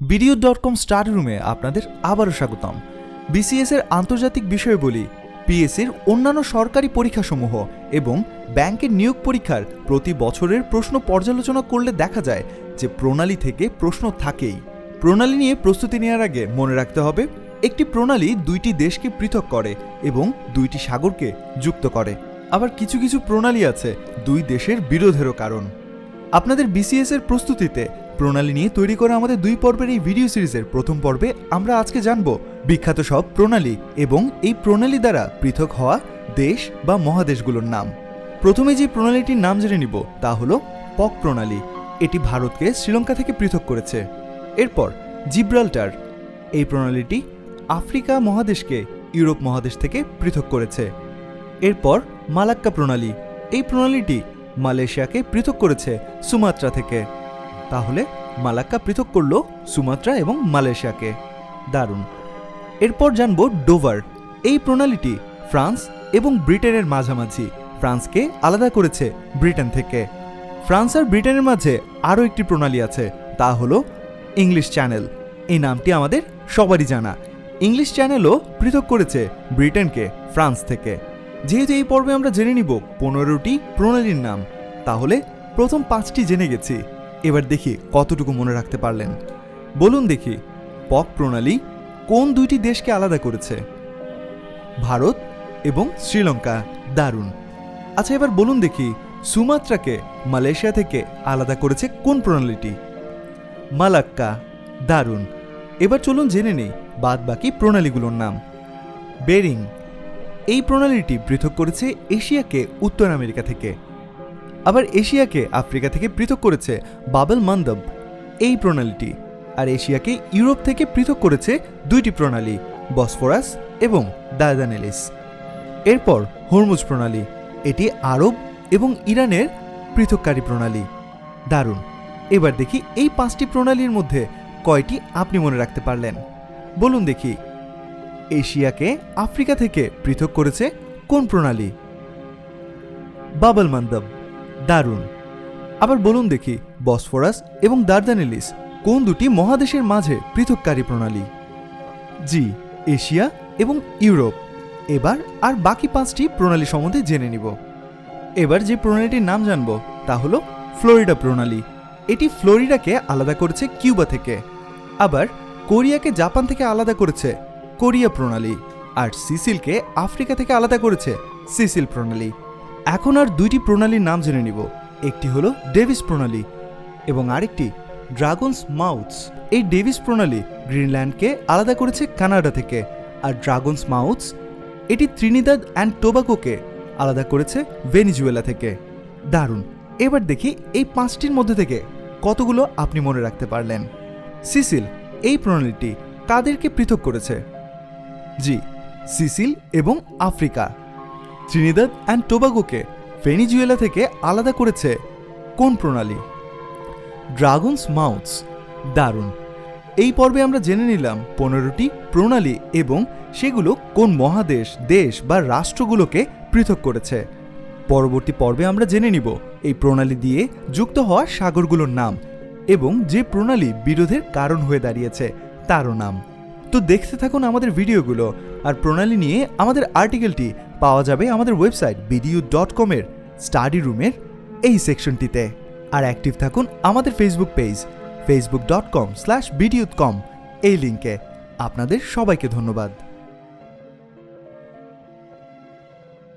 BDO dot com star রুমে আপনাদের আবারও স্বাগতম। বিসিএস এর আন্তর্জাতিক বিষয়বলী পিএসসির অন্যান্য সরকারি পরীক্ষাসমূহ এবং ব্যাংকের নিয়োগ পরীক্ষার প্রতি বছরের প্রশ্ন পর্যালোচনা করলে দেখা যায় যে প্রণালী থেকে প্রশ্ন থাকেই। প্রণালী নিয়ে প্রস্তুতি নেওয়ার আগে মনে রাখতে হবে, একটি প্রণালী দুইটি দেশকে পৃথক করে এবং দুইটি সাগরকে যুক্ত করে। আবার কিছু কিছু প্রণালী আছে দুই দেশের বিরোধেরও কারণ। আপনাদের বিসিএস এর প্রস্তুতিতে প্রণালী নিয়ে তৈরি করা আমাদের দুই পর্বের এই ভিডিও সিরিজের প্রথম পর্বে আমরা আজকে জানব বিখ্যাত সব প্রণালী এবং এই প্রণালী দ্বারা পৃথক হওয়া দেশ বা মহাদেশগুলোর নাম। প্রথমে যে প্রণালীটির নাম জেনে নিব তা হলো পক প্রণালী। এটি ভারতকে শ্রীলঙ্কা থেকে পৃথক করেছে। এরপর জিব্রাল্টার। এই প্রণালীটি আফ্রিকা মহাদেশকে ইউরোপ মহাদেশ থেকে পৃথক করেছে। এরপর মালাক্কা প্রণালী। এই প্রণালীটি মালয়েশিয়াকে পৃথক করেছে সুমাত্রা থেকে। তাহলে মালাক্কা পৃথক করল সুমাত্রা এবং মালয়েশিয়াকে। দারুণ। এরপর জানব ডোভার। এই প্রণালীটি ফ্রান্স এবং ব্রিটেনের মাঝামাঝি। ফ্রান্সকে আলাদা করেছে ব্রিটেন থেকে। ফ্রান্স আর ব্রিটেনের মাঝে আরও একটি প্রণালী আছে, তা হলো ইংলিশ চ্যানেল। এই নামটি আমাদের সবারই জানা। ইংলিশ চ্যানেলও পৃথক করেছে ব্রিটেনকে, ফ্রান্স থেকে। যেহেতু এই পর্বে আমরা জেনে নিব পনেরোটি প্রণালীর নাম, তাহলে প্রথম পাঁচটি জেনে গেছি। এবার দেখি কতটুকু মনে রাখতে পারলেন। বলুন দেখি, পক প্রণালী কোন দুইটি দেশকে আলাদা করেছে? ভারত এবং শ্রীলঙ্কা, দারুণ। আচ্ছা এবার বলুন দেখি সুমাত্রাকে মালয়েশিয়া থেকে আলাদা করেছে কোন প্রণালীটি? মালাক্কা, দারুণ। এবার চলুন জেনে নেই বাদ বাকি প্রণালীগুলোর নাম। বেরিং এই প্রণালীটি পৃথক করেছে এশিয়াকে উত্তর আমেরিকা থেকে। আবার এশিয়াকে আফ্রিকা থেকে পৃথক করেছে বাবেল মান্দব, এই প্রণালীটি। আর এশিয়াকে ইউরোপ থেকে পৃথক করেছে দুইটি প্রণালী, বসফরাস এবং দায়দানেলিস এরপর হরমুজ প্রণালী, এটি আরব এবং ইরানের পৃথককারী প্রণালী। দারুণ। এবার দেখি এই পাঁচটি প্রণালীর মধ্যে কয়টি আপনি মনে রাখতে পারলেন? বলুন দেখি। এশিয়াকে আফ্রিকা থেকে পৃথক করেছে কোন প্রণালী? Bab el Mandeb. দারুণ। আবার বলুন দেখি, বসফরাস এবং দার্দানেলিস কোন দুটি মহাদেশের মাঝে পৃথককারী প্রণালী? জি, এশিয়া এবং ইউরোপ। এবার আর বাকি পাঁচটি প্রণালী সম্বন্ধে জেনে নিব। এবার যে প্রণালীটির নাম জানব, তা হলো ফ্লোরিডা প্রণালী। এটি ফ্লোরিডাকে আলাদা করেছে কিউবা থেকে। আবার কোরিয়াকে জাপান থেকে আলাদা করেছে কোরিয়া প্রণালী, আর সিসিলকে আফ্রিকা থেকে আলাদা করেছে সিসিল প্রণালী। এখন আর দুইটি প্রণালীর নাম জেনে নিব। একটি হলো ডেভিস প্রণালী এবং আরেকটি ড্রাগনস মাউথস। এই ডেভিস প্রণালী গ্রিনল্যান্ডকে আলাদা করেছে কানাডা থেকে, আর ড্রাগনস মাউথস এটি ত্রিনিদাদ অ্যান্ড টোবাকোকে আলাদা করেছে ভেনিজুয়েলা থেকে। দারুণ! এবার দেখি এই পাঁচটির মধ্যে থেকে কতগুলো আপনি মনে রাখতে পারলেন। সিসিল, এই প্রণালীটি কাদেরকে পৃথক করেছে? জি, সিসিল এবং আফ্রিকা। ত্রিনিদাদ অ্যান্ড টোবাগোকে ভেনিজুয়েলা থেকে আলাদা করেছে কোন প্রণালী? Dragons mouths. দারুণ। এই পর্বে আমরা জেনে নিলাম পনেরোটি প্রণালী এবং সেগুলো কোন মহাদেশ, দেশ বা রাষ্ট্রগুলোকে পৃথক করেছে। পরবর্তী পর্বে আমরা জেনে নিব এই প্রণালী দিয়ে যুক্ত হওয়া সাগরগুলোর নাম এবং যে প্রণালী বিরোধের কারণ হয়ে দাঁড়িয়েছে তারও নাম। তো দেখতে থাকুন আমাদের ভিডিওগুলো আর প্রণালী নিয়ে আমাদের আর্টিকেলটি পাওয়া যাবে আমাদের ওয়েবসাইট বিডিউ ডট কমের স্টাডি রুমের এই সেকশনটিতে। আর অ্যাক্টিভ থাকুন আমাদের Facebook page Facebook dot com slash BDU com এই লিঙ্কে আপনাদের সবাইকে ধন্যবাদ।